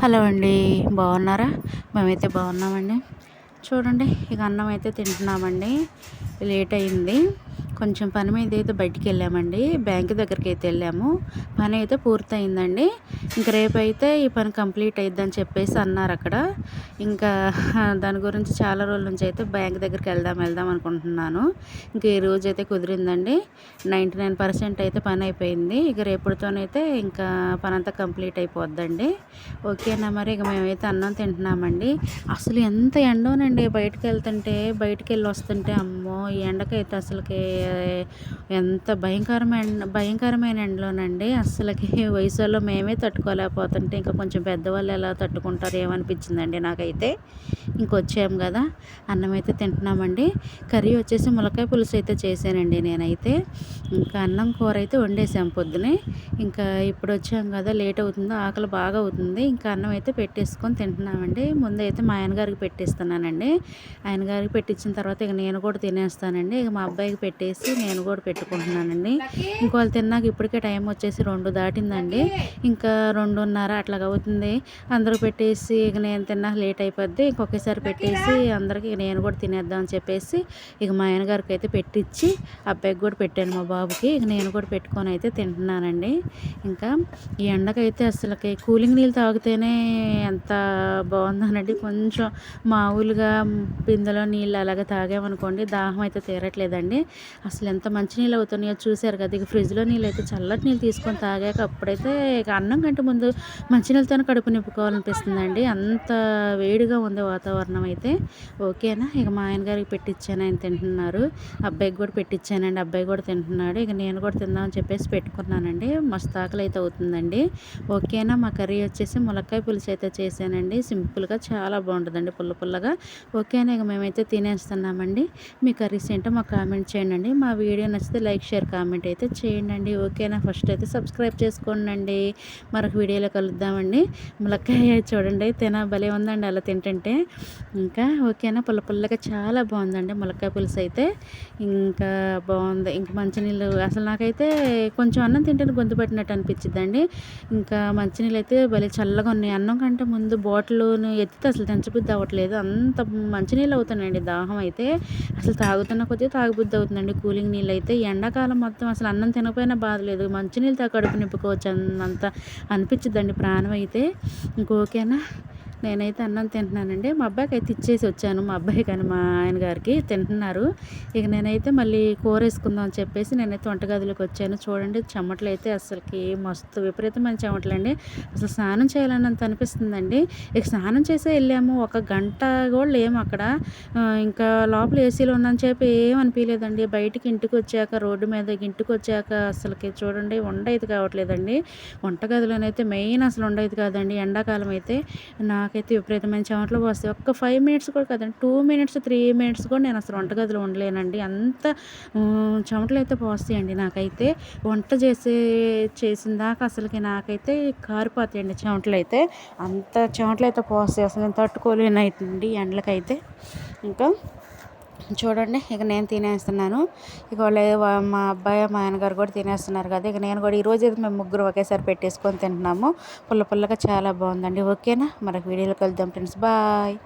Hello అండి బాగున్నారా? మేమైతే బాగున్నామండి. చూడండి ఇక అన్నం అయితే తింటున్నామండి. లేట్ అయింది. కొంచెం పని మీద అయితే బయటికి వెళ్ళామండి. బ్యాంక్ దగ్గరికి అయితే వెళ్ళాము. పని అయితే పూర్తయిందండి. ఇంకా రేపైతే ఈ పని కంప్లీట్ అయిద్దని చెప్పేసి అన్నారు అక్కడ. ఇంకా దాని గురించి చాలా రోజుల నుంచి అయితే బ్యాంక్ దగ్గరికి వెళ్దాం వెళ్దాం అనుకుంటున్నాను. ఇంకా ఈ రోజు అయితే కుదిరిందండి. నైంటీ నైన్ పర్సెంట్ అయితే పని అయిపోయింది. ఇక రేపటితోనైతే ఇంకా పని అంతా కంప్లీట్ అయిపోద్దండి. ఓకేనా మరి? ఇక మేమైతే అన్నం తింటున్నామండి. అసలు ఎంత ఎండోనండి బయటకు వెళ్తుంటే బయటకు వెళ్ళి వస్తుంటే అమ్మో! ఈ ఎండకైతే అసలుకి ఎంత భయంకరమైన భయంకరమైన ఎండలోనండి. అస్సలకి వయసులో మేమే తట్టుకోలేకపోతుంటే ఇంకా కొంచెం పెద్దవాళ్ళు ఎలా తట్టుకుంటారు ఏమనిపించిందండి నాకైతే. ఇంకొచ్చాము కదా అన్నం అయితే తింటున్నామండి. కర్రీ వచ్చేసి ములకాయ పులుసు అయితే చేశానండి నేనైతే. ఇంకా అన్నం కూర అయితే వండేసాం పొద్దునే. ఇంకా ఇప్పుడు వచ్చాం కదా లేట్ అవుతుందో ఆకలి బాగా అవుతుంది ఇంకా అన్నం అయితే పెట్టేసుకొని తింటున్నామండి. ముందు అయితే మా ఆయనగారికి పెట్టేస్తున్నానండి. ఆయనగారికి పెట్టించిన తర్వాత ఇక నేను కూడా తినేస్తానండి. ఇక మా అబ్బాయికి పెట్టేసి నేను కూడా పెట్టుకుంటున్నానండి. ఇంకోళ్ళు తిన్నాక ఇప్పటికే టైం వచ్చేసి రెండు దాటిందండి. ఇంకా రెండున్నర అట్లాగ అవుతుంది. అందరూ పెట్టేసి ఇక నేను తిన్నాక లేట్ అయిపోద్ది. ఇంకొకసారి పెట్టేసి అందరికి నేను కూడా తినేద్దాం అని చెప్పేసి ఇక మా ఆయనగారికి అయితే పెట్టించి అబ్బాయికి కూడా పెట్టాను మా బాబుకి. ఇక నేను కూడా పెట్టుకొని అయితే తింటున్నానండి. ఇంకా ఈ ఎండకైతే అసలుకి కూలింగ్ నీళ్ళు తాగితేనే ఎంత బాగుందనండి. కొంచెం మామూలుగా బిందెలో నీళ్ళు అలాగే తాగామనుకోండి దాహం అయితే తీరట్లేదండి. అసలు ఎంత మంచి నీళ్ళు అవుతున్నాయో చూశారు కదా. ఇక ఫ్రిడ్జ్లో నీళ్ళు అయితే చల్లటి నీళ్ళు తీసుకొని తాగాక అప్పుడైతే ఇక అన్నం కంటే ముందు మంచినీళ్ళతోనే కడుపు నింపుకోవాలనిపిస్తుందండి. అంత వేడిగా ఉంది వాతావరణం అయితే. ఓకేనా? ఇక మా ఆయన గారికి పెట్టించాను ఆయన తింటున్నారు. అబ్బాయికి కూడా పెట్టించానండి అబ్బాయి కూడా తింటున్నాడు. ఇక నేను కూడా తిందామని చెప్పేసి పెట్టుకున్నానండి. మస్తు ఆకలి అయితే అవుతుందండి. ఓకేనా? మా కర్రీ వచ్చేసి ములక్కాయ పులుసు అయితే చేశానండి. సింపుల్గా చాలా బాగుంటుందండి పుల్ల పుల్లగా. ఓకేనా? ఇక మేమైతే తినేస్తున్నామండి. మీ కర్రీస్ ఏంటో మాకు కామెంట్ చేయండి మా వీడియో నచ్చితే లైక్ షేర్ కామెంట్ అయితే చేయండి ఓకేనా? ఫస్ట్ అయితే సబ్స్క్రైబ్ చేసుకోండి మరొక వీడియోలో కలుద్దామండి. ములక్కాయ చూడండి. తిన భలే ఉందండి అలా తింటుంటే. ఇంకా ఓకేనా? పుల్ల పుల్లగా చాలా బాగుందండి ములక్కాయ పులుసు అయితే. ఇంకా బాగుంది. ఇంకా మంచినీళ్ళు అసలు నాకైతే కొంచెం అన్నం తింటే గొంతు పట్టినట్టు అనిపించిద్దండి. ఇంకా మంచినీళ్ళు అయితే భలే చల్లగా ఉన్నాయి. అన్నం కంటే ముందు బాటిల్ను ఎత్తితే అసలు తెంచబుద్ధి అవ్వట్లేదు. అంత మంచినీళ్ళు అవుతున్నాయండి దాహం అయితే. అసలు తాగుతున్న కొద్దీ తాగుబుద్ధి అవుతుందండి. కూలింగ్ నీళ్ళు అయితే ఎండాకాలం మొత్తం అసలు అన్నం తినకపోయినా బాధ లేదు. మంచినీళ్ళతో కడుపు నింపుకోవచ్చు అంత అనిపించదండి ప్రాణం అయితే. ఇంకోకేనా నేనైతే అన్నం తింటున్నానండి. మా అబ్బాయికి అయితే ఇచ్చేసి వచ్చాను. మా అబ్బాయి కానీ మా ఆయన గారికి తింటున్నారు. ఇక నేనైతే మళ్ళీ కూర వేసుకుందాం అని చెప్పేసి నేనైతే వంటగదిలోకి వచ్చాను. చూడండి చెమటలు అయితే అసలుకి మస్తు విపరీతమైన చెమటలు అండి. అసలు స్నానం చేయాలన్నంత అనిపిస్తుందండి. ఇక స్నానం చేసే వెళ్ళాము. ఒక గంట కూడా లేము అక్కడ. ఇంకా లోపల ఏసీలో ఉన్నాను చెప్పి ఏం అనిపించలేదండి బయటికి ఇంటికి వచ్చాక రోడ్డు మీద ఇంటికి వచ్చాక అసలుకి చూడండి ఉండేది కావట్లేదండి. వంటగదిలోనైతే మెయిన్ అసలు ఉండేది కాదండి. ఎండాకాలం అయితే నాకు నాకైతే విపరీతమైన చెమటలు పోస్తాయి. ఒక్క ఫైవ్ మినిట్స్ కూడా కదండి టూ మినిట్స్ త్రీ మినిట్స్ కూడా నేను అసలు వంటగదిలో ఉండలేనండి. అంత చెమటలు అయితే పోస్తాయండి నాకైతే. వంట చేసే చేసిన దాకా అసలుకి నాకైతే కారిపోతాయండి చెమటలు అయితే. అంత చెమటలు అయితే పోస్తాయి. అసలు నేను తట్టుకోలేనైతుంది ఎండలకైతే. ఇంకా చూడండి ఇక నేను తినేస్తున్నాను. ఇక వాళ్ళు మా అబ్బాయి మా ఆయనగారు కూడా తినేస్తున్నారు కదా ఇక నేను కూడా ఈరోజు అయితే మేము ముగ్గురు ఒకేసారి పెట్టేసుకొని తింటున్నాము. పుల్ల పుల్లగా చాలా బాగుందండి. ఓకేనా? మరొక వీడియోలో కలుద్దాం ఫ్రెండ్స్. బాయ్.